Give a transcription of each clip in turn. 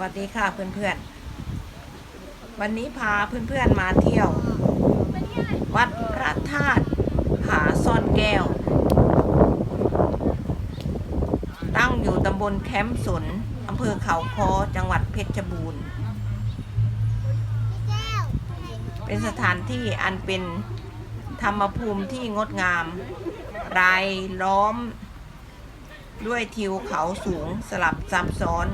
วัสดีค่ะเพื่อนๆ วันนี้พาเพื่อนๆมาเที่ยว วัดพระธาตุผาซ่อนแก้ว ตั้งอยู่ตำบลแคมป์สนอำเภอเขาคอจังหวัดเพชรบูรณ์ เป็นสถานที่อันเป็นธรรมภูมิที่งดงาม รายล้อม ด้วยทิวเขาสูงสลับซับซ้อน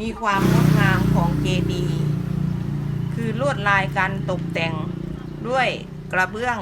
มีความงดงามของเจดีย์คือลวดลายการตกแต่งด้วยกระเบื้อง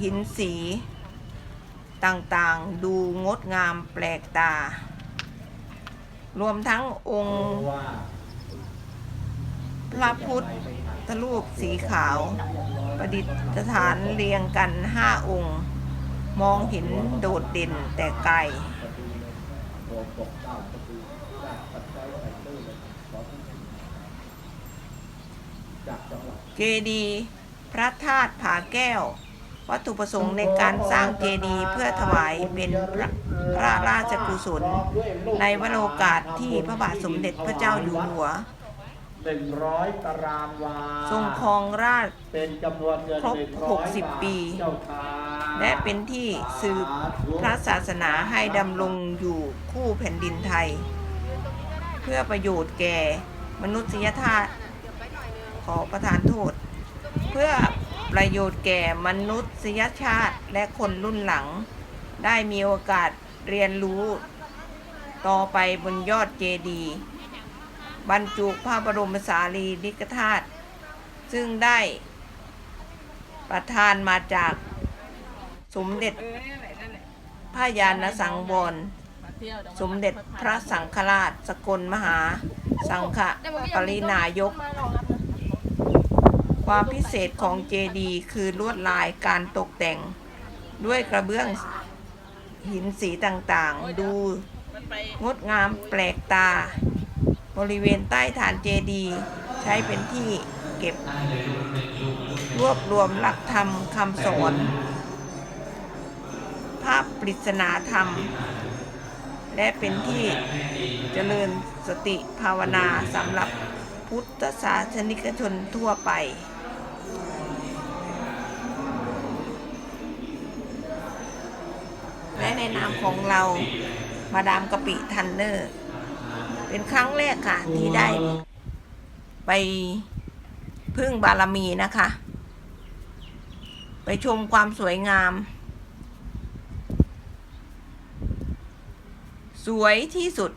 หินสี ต่างๆ ดูงดงามแปลกตา รวมทั้งองค์พระพุทธรูปสีขาว ประดิษฐานเรียงกันห้าองค์ มองเห็นโดดเด่นแต่ไกล เจดีย์พระธาตุผาแก้ว วัตถุประสงค์ในการสร้างเจดีย์เพื่อถวายเป็นพระพระราชกุศล ในวโรกาสที่พระบาทสมเด็จพระเจ้าอยู่หัวหนึ่งร้อยตารางวาทรงครองราชย์เป็นจำนวนเงินครบหนึ่งร้อย60 ปีเจ้าค่ะและเป็นที่สืบพระศาสนาให้ดำรงอยู่คู่แผ่นดินไทย เพื่อประโยชน์แก่มนุษยชาติ ขอประทานโทษ เพื่อประโยชน์แก่มนุษยชาติและคนรุ่นหลัง ได้มีโอกาสเรียนรู้ ต่อไปบนยอดเจดีย์บรรจุพระบรมสารีริกธาตุซึ่งได้ประทานมาจากสมเด็จพระยาณสังวรสมเด็จพระสังฆราชสกลมหา สังฆปรินายก ความพิเศษของเจดีคือลวดลายการตกแต่งด้วยกระเบื้องหินสีต่างๆ ดูงดงามแปลกตา บริเวณใต้ฐานเจดีใช้เป็นที่เก็บ รวบรวมหลักธรรมคำสอนภาพปริศนาธรรม และเป็นที่เจริญสติภาวนาสำหรับพุทธศาสนิกชนทั่วไป และในนามของเรามาดามกะปิทันเนอร์ เป็นครั้งแรกค่ะ ที่ได้ไปพึ่งบารมีนะคะ ไปชมความสวยงาม สวยที่สุด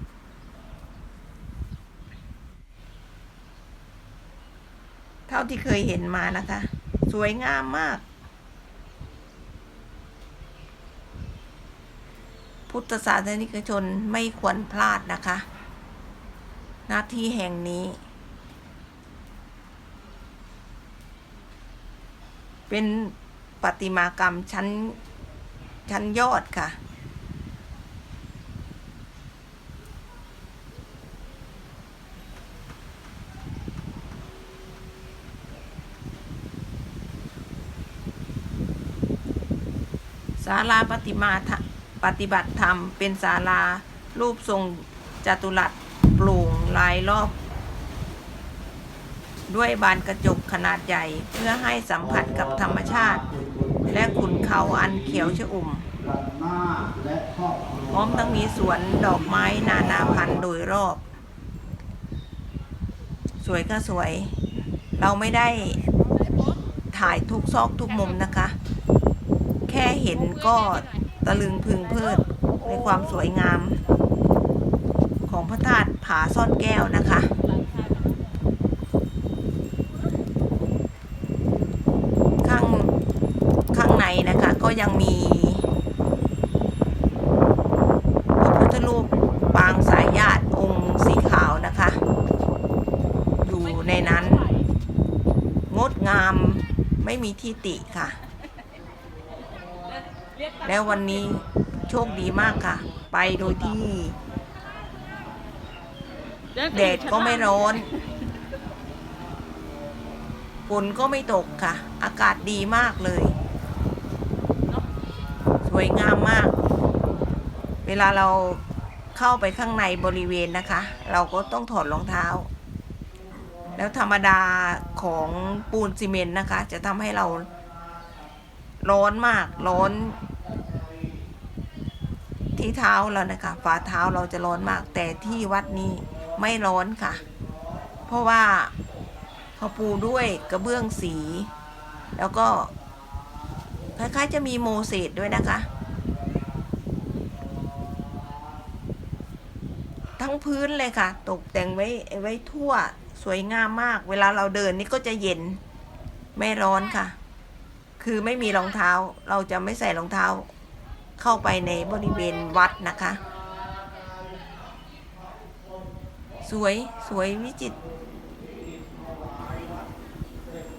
เท่าที่เคยเห็นมานะคะ สวยงามมาก พุทธศาสนิกชนไม่ควรพลาดนะคะหน้าที่แห่งนี้ เป็นประติมากรรมชั้น ชั้นยอดค่ะ ศาลาปฏิมาธรรม ปฏิบัติธรรม เป็นศาลา รูปทรงจัตุรัสโปร่งลายรอบ ด้วยบานกระจกขนาดใหญ่เพื่อให้สัมผัสกับธรรมชาติ และขุนเขาอันเขียวชอุ่ม พร้อมทั้งมีสวนดอกไม้นานาพันธุ์โดยรอบ สวยก็สวย เราไม่ได้ถ่ายทุกซอกทุกมุมนะคะ แค่เห็นก็ ตะลึงพึงเพลิดในความสวยงาม ของพระธาตุผาซ่อนแก้วนะคะข้างข้างในนะคะก็ยังมีพระพุทธรูปปางสายญาติองค์สีขาวนะคะ อยู่ในนั้น งดงามไม่มีที่ติค่ะ แล้ววันนี้โชคดีมากค่ะ ไปโดยที่แดดก็ไม่ร้อนฝนก็ไม่ตกค่ะ อากาศดีมากเลย สวยงามมาก เวลาเราเข้าไปข้างในบริเวณนะคะ เราก็ต้องถอดรองเท้า แล้วธรรมดาของปูนซีเมนต์นะคะ จะทำให้เราร้อนมาก ร้อน ที่เท้าเรานะคะฝ่าเท้าเราจะร้อนมาก แต่ที่วัดนี้ไม่ร้อนค่ะ เพราะว่าเขาปูด้วยกระเบื้องสี แล้วก็คล้ายๆจะมีโมเสสด้วยนะคะ ทั้งพื้นเลยค่ะ ตกแต่งไว้ไว้ทั่วสวยงามมาก เวลาเราเดินนี่ก็จะเย็นไม่ร้อนค่ะ คือไม่มีรองเท้าเราจะไม่ใส่รองเท้า เข้าไปในบริเวณวัดนะคะ สวยสวยวิจิต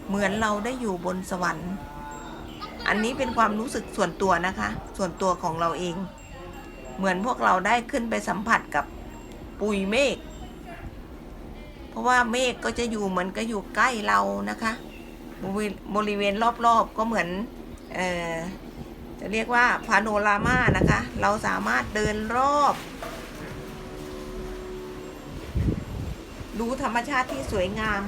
เหมือนเราได้อยู่บนสวรรค์ อันนี้เป็นความรู้สึกส่วนตัวนะคะ ส่วนตัวของเราเอง เหมือนพวกเราได้ขึ้นไปสัมผัสกับปุยเมฆเพราะว่าเมฆก็จะอยู่เหมือนก็อยู่ใกล้เรานะคะ บริเวณรอบๆก็เหมือนเออ เรียกว่าพาโนรามานะคะ เราสามารถเดินรอบ ดูธรรมชาติที่สวยงาม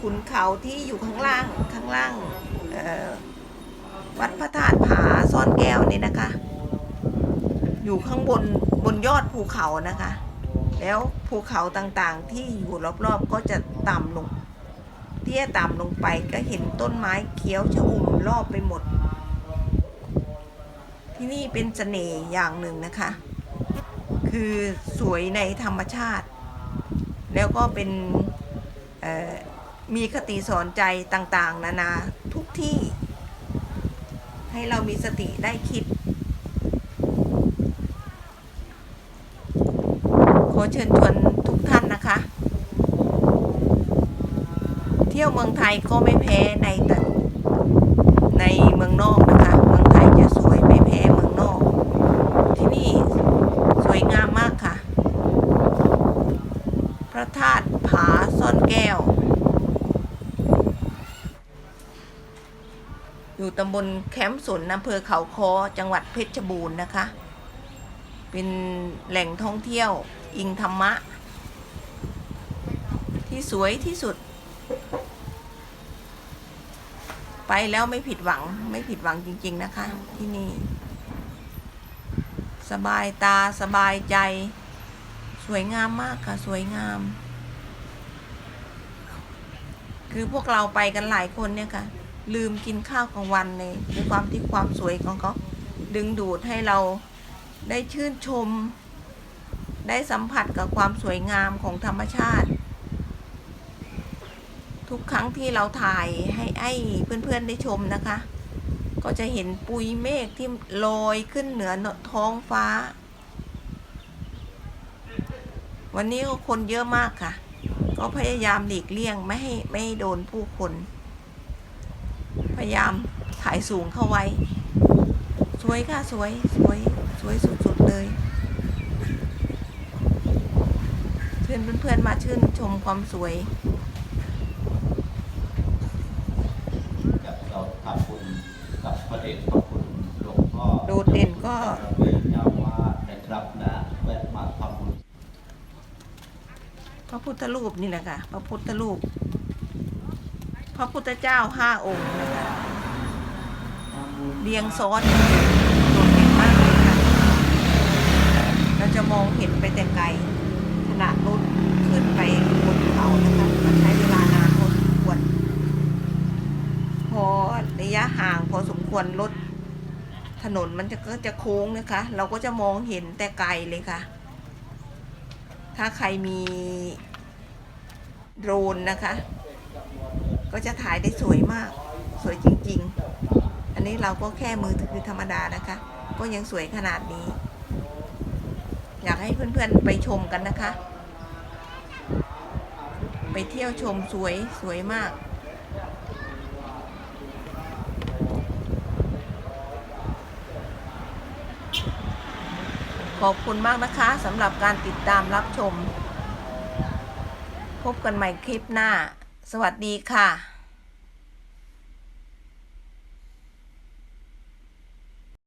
ขุนเขาที่อยู่ข้างล่างข้างล่างวัดพระธาตุผาซ่อนแก้วนี่นะคะ อยู่ข้างบนบนยอดภูเขานะคะ แล้วภูเขาต่างๆที่อยู่รอบๆก็จะต่ำลงเตี้ยต่ำลงไปก็เห็นต้นไม้เขียวชอุ่มรอบไปหมด ที่นี่เป็นเสน่ห์อย่างหนึ่งนะคะ คือสวยในธรรมชาติ แล้วก็เป็นมีคติสอนใจต่างๆ นานาทุกที่ ให้เรามีสติได้คิด ขอเชิญชวนทุกท่านนะคะ เที่ยวเมืองไทยก็ไม่แพ้ในเมืองนอกนะคะ เมืองไทยจะสวยไม่แพ้เมืองนอก ที่นี่สวยงามมากค่ะ พระธาตุผาซ่อนแก้ว อยู่ตำบลแคมป์สนอำเภอเขาคอจังหวัดเพชรบูรณ์นะคะ เป็นแหล่งท่องเที่ยวอิงธรรมะ ที่สวยที่สุด ไปแล้วไม่ผิดหวังไม่ผิดหวังจริง ๆ นะคะ ที่นี่ สบายตาสบายใจ สวยงามมากค่ะ สวยงาม คือพวกเราไปกันหลายคนเนี่ยค่ะ ลืมกินข้าวกลางวันเลยด้วยความที่ความสวยของเขาดึงดูดให้เราได้ชื่นชม ได้สัมผัสกับความสวยงามของธรรมชาติ ทุกครั้งที่เราถ่ายให้ไอ้เพื่อนๆได้ชมนะคะ ก็จะเห็นปุยเมฆที่ลอยขึ้นเหนือท้องฟ้า วันนี้ก็คนเยอะมากค่ะ ก็พยายามหลีกเลี่ยงไม่ให้ไม่ให้โดนผู้คน พยายามถ่ายสูงเข้าไว้ สวยค่ะสวยสวยสวยสุดๆเลยเพื่อนเพื่อนๆมาชื่นชมความสวยกับเราทำบุญกับพระเดชพระคุณหลวงพ่อโดดเด่นก็เป็นเจ้าวาดนะครับนะแวะมาทำบุญพระพุทธรูปนี่แหละค่ะ พระพุทธรูปพ ระพุทธเจ้าห้าองค์นะคะเรียงซ้อนโดดเด่นมากเลยค่ะ เราจะมองเห็นไปแต่ไกลขณะรถขึ้นไปบนเขานะคะมันใช้เวลานานพอสมควร พอระยะห่างพอสมควรรถถนนมันจะก็จะโค้งนะคะ เราก็จะมองเห็นแต่ไกลเลยค่ะ ถ้าใครมีโดรนนะคะ ก็จะถ่ายได้สวยมาก สวยจริง ๆ อันนี้เราก็แค่มือถือธรรมดานะคะ ก็ยังสวยขนาดนี้ อยากให้เพื่อนๆไปชมกันนะคะ ไปเที่ยวชมสวยสวยมากขอบคุณมากนะคะสำหรับการติดตามรับชม พบกันใหม่คลิปหน้า สวัสดีค่ะ